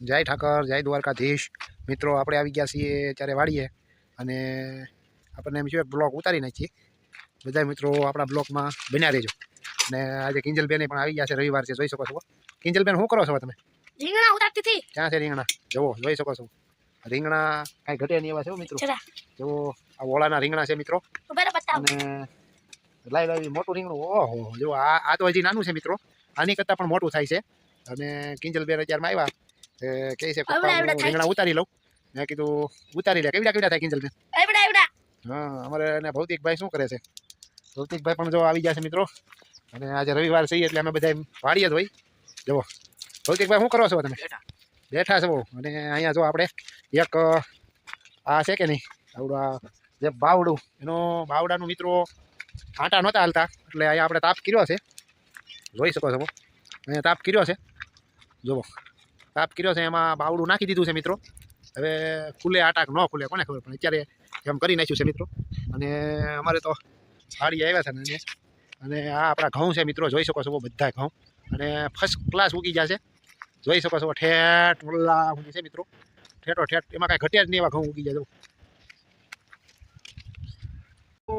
જય ઠાકર જય દ્વારકાધીશ. મિત્રો આપણે આવી ગયા છીએ ત્યારે વાળીએ અને આપણને એમ છે બ્લોક ઉતારી નાખીએ. બધા મિત્રો આપણા બ્લોકમાં બન્યા રહેજો. અને આજે કિંજલબેન પણ આવી ગયા છે રવિવાર છે જોઈ શકો છો. કિંજલબેન શું કરો છો તમે? રીંગણા ઉતારતી હતી. ક્યાં છે રીંગણા? જુઓ જોઈ શકો છો. રીંગણા કાંઈ ઘટે નહીં એવા છે મિત્રો. જુઓ આ ઓળાના રીંગણા છે મિત્રો. અને લાઈ લાવી મોટું રીંગણું. ઓહો જો આ આ તો હજી નાનું છે મિત્રો. આની કરતાં પણ મોટું થાય છે. અને કિંજલબેન અત્યારમાં આવ્યા. એ કહે છે રીંગણા ઉતારી લઉં મેં કીધું ઉતારી લે કેવડા કેવડા થાય એવડા એવડા હા અમારે એને ભૌતિકભાઈ શું કરે છે ભૌતિકભાઈ પણ જો આવી ગયા છે મિત્રો અને આજે રવિવાર છે એટલે અમે બધા વાળીએ જ હોય જુઓ ભૌતિકભાઈ શું કરો છો તમે બેઠા છો અને અહીંયા જો આપણે એક આ છે કે નહીં આવડું આ જે બાવડું એનો બાવડાનું મિત્રો આટા નહોતા હાલતા એટલે અહીંયા આપણે તાપ કર્યો છે જોઈ શકો છો અહીંયા તાપ કર્યો છે જુઓ તાપ કર્યો છે, એમાં બાવડું નાખી દીધું છે મિત્રો. હવે ખુલે આટાક ન ખુલે, કોને ખબર? પણ અત્યારે એમ કરી નાખ્યું છે મિત્રો. અને અમારે તો સાડી આવ્યા છે ને અને આ આપણા ઘઉં છે મિત્રો, જોઈ શકો છો બધા ઘઉં. અને ફર્સ્ટ ક્લાસ ઉગી જશે જોઈ શકો છો, ઠેઠ ઓલા ઉગી છે મિત્રો. ઠેઠો ઠેઠ, એમાં કાંઈ ઘટ્યા જ નહીં એવા ઘઉં ઉગી જાય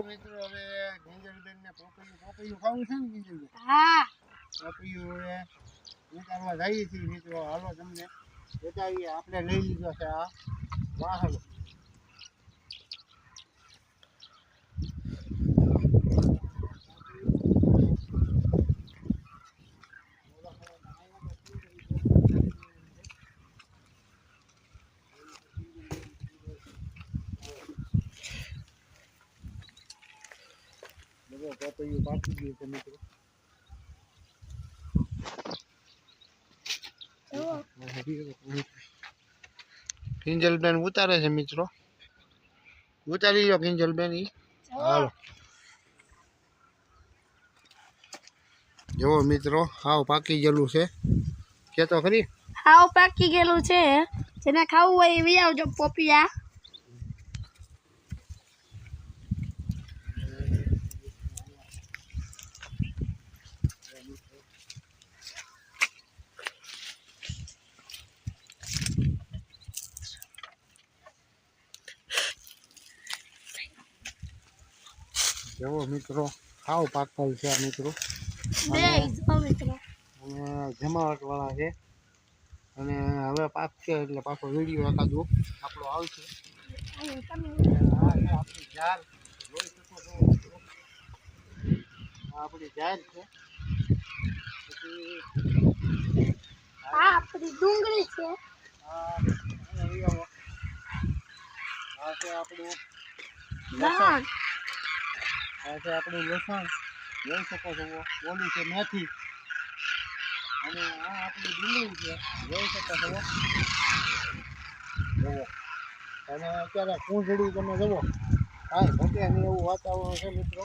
મિત્રો, હવે ગિંજલબેનને પોપૈયું પોપૈયું ખાવું છે ને ગિંજલબેન? હા. પોપૈયું હવે ઉતારવા જઈએ છીએ મિત્રો હાલો તમને બતાવીએ આપણે લઈ લીધો છે આ વાહનો બધો પોપૈયું પાકી ગયું છે મિત્રો કિંજલબેન ઉતારે છે મિત્રો. ઉતારી લો કિંજલબેન ઈ. હાલો. જુઓ મિત્રો, હાવ પાકી ગયેલું છે. કે તો ખરી? હાવ પાકી ગયેલું છે. જેને ખાવું હોય એ આવજો પોપિયા. જુઓ મિત્રો? સાવ પાકલ છે આ મિત્રો. બે મિત્રો. અને જમાવટ વાળા છે. અને હવે પાક છે એટલે પાછો વીડિયો એકાદો આપણો આવશે આપણી જાર જોઈ શકો છો. આપણી જાર છે. પછી આપણી ડુંગળી છે. આ છે આપણું દાણ આ છે આપણું લસણ, જોઈ શકો છો ઓલું છે મેથી. અને આ આપણી ડુંગળી છે, જોઈ શકો છો જુઓ. અને અત્યારે કૂંજડી તમે જુઓ. કાંઈ ઘટે નહીં એવું વાતાવરણ છે, મિત્રો.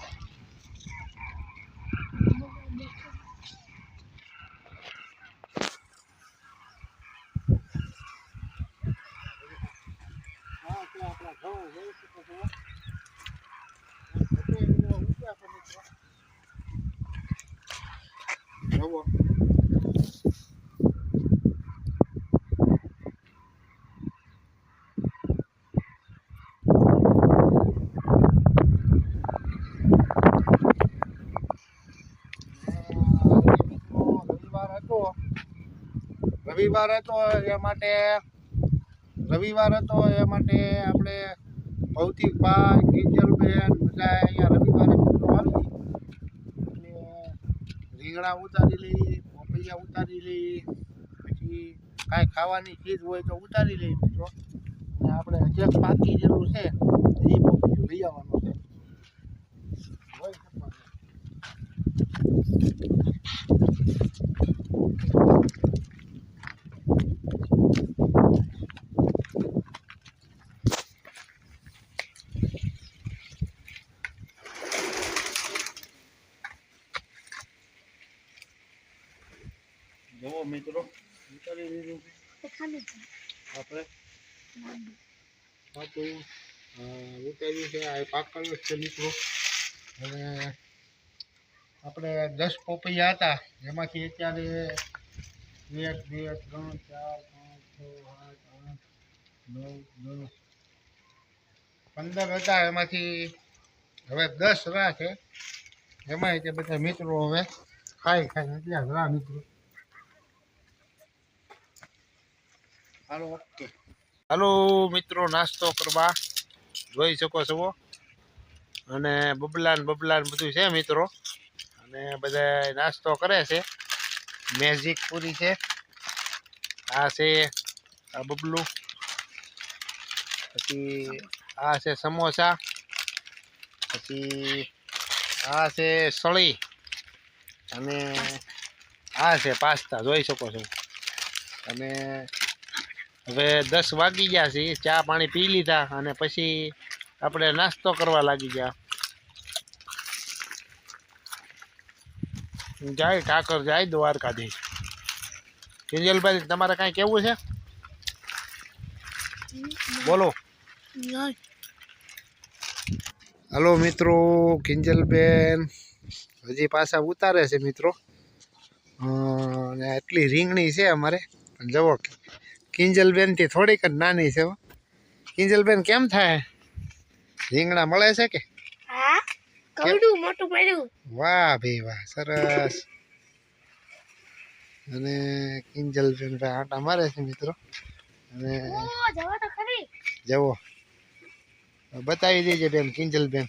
આપણા ઘઉં જોઈ શકો છો ઘટે નહીં એવા રવિવાર હતો. રવિવાર હતો એ માટે, રવિવાર હતો એ માટે આપણે ભૌતિકભાઈ કિંજલબેન બધા અહીંયા રવિવારે મિત્રો આવી એટલે રીંગણા ઉતારી લઈ, પપૈયા ઉતારી લઈ, પછી કાંઈ ખાવાની ચીજ હોય તો ઉતારી લઈ મિત્રો. અને આપણે એક પાકી જેવું છે, એ પપૈયું લઈ આવવાનું છે. Thank શકો છો. જુઓ મિત્રો. ઉતારી લીધું આપણે પાકું ઉતાર્યું છે. આ પાકલ છે મિત્રો. અને આપણે દસ પોપૈયા હતા. એમાંથી અત્યારે એક બે ત્રણ ચાર પાંચ છ નવ નવ પંદર હતા એમાંથી. હવે દસ રા છે. એમાંય તે બધા મિત્રો હવે ખાઈ ખાઈ એટલે રા મિત્રો. હાલો, ઓકે. હાલો, મિત્રો, નાસ્તો કરવા. જોઈ શકો છો. અને બબલાન બબલાન બધું છે, મિત્રો. અને બધા નાસ્તો કરે છે. મેજિક પૂરી છે. આ છે, આ બબલું. પછી આ છે સમોસા. પછી આ છે સળી. અને આ છે પાસ્તા, જોઈ શકો છો. અને હવે દસ વાગી ગયા છે, ચા પાણી પી લીધા અને પછી આપણે નાસ્તો કરવા લાગી ગયા. જાય, ઠાકર જાય દ્વારકાધીશ. કિંજલભાઈ તમારે કાંઈ કેવું છે? બોલો. હલો મિત્રો, કિંજલબેન. હજી પાછા ઉતારે છે મિત્રો. અને એટલી રીંગણી છે અમારે. જવો કિંજલબેનથી થોડીક જ નાની છે કિંજલબેન કેમ થાય? રીંગણા મળે છે કે? મોટું પડ્યું. વાહ ભાઈ વાહ સરસ. અને કિંજલબેન ભાઈ આટા મારે છે મિત્રો. અને જવા જવો. બતાવી દેજે બેન કિંજલબેન.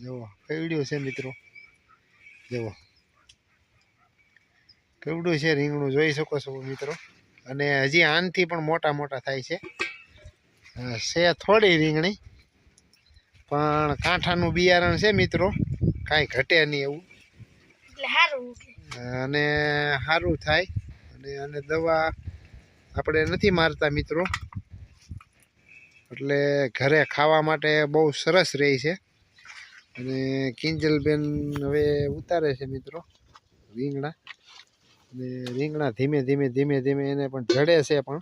જવો કેવડ્યું છે મિત્રો. જુઓ કેવડું છે રીંગણું જોઈ શકો છો મિત્રો. અને હજી આનથી પણ મોટા મોટા થાય છે. છે થોડી રીંગણી પણ કાંઠાનું બિયારણ છે મિત્રો. કાંઈ ઘટે નહીં એવું. સારું અને સારું થાય. અને અને દવા આપણે નથી મારતા મિત્રો. એટલે ઘરે ખાવા માટે બહુ સરસ રહે છે. અને કિંજલબેન હવે ઉતારે છે મિત્રો રીંગણા. રીંગણા ધીમે ધીમે ધીમે ધીમે એને પણ જડે છે પણ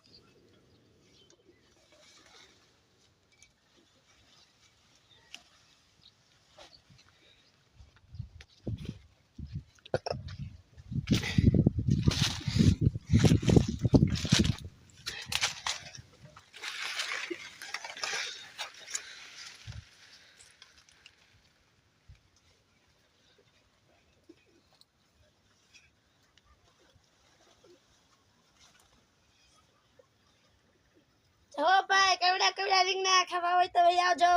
જો ભાઈ કેવડા કેવડા રીંગણા ખાવા હોય તો ભાઈ આવજો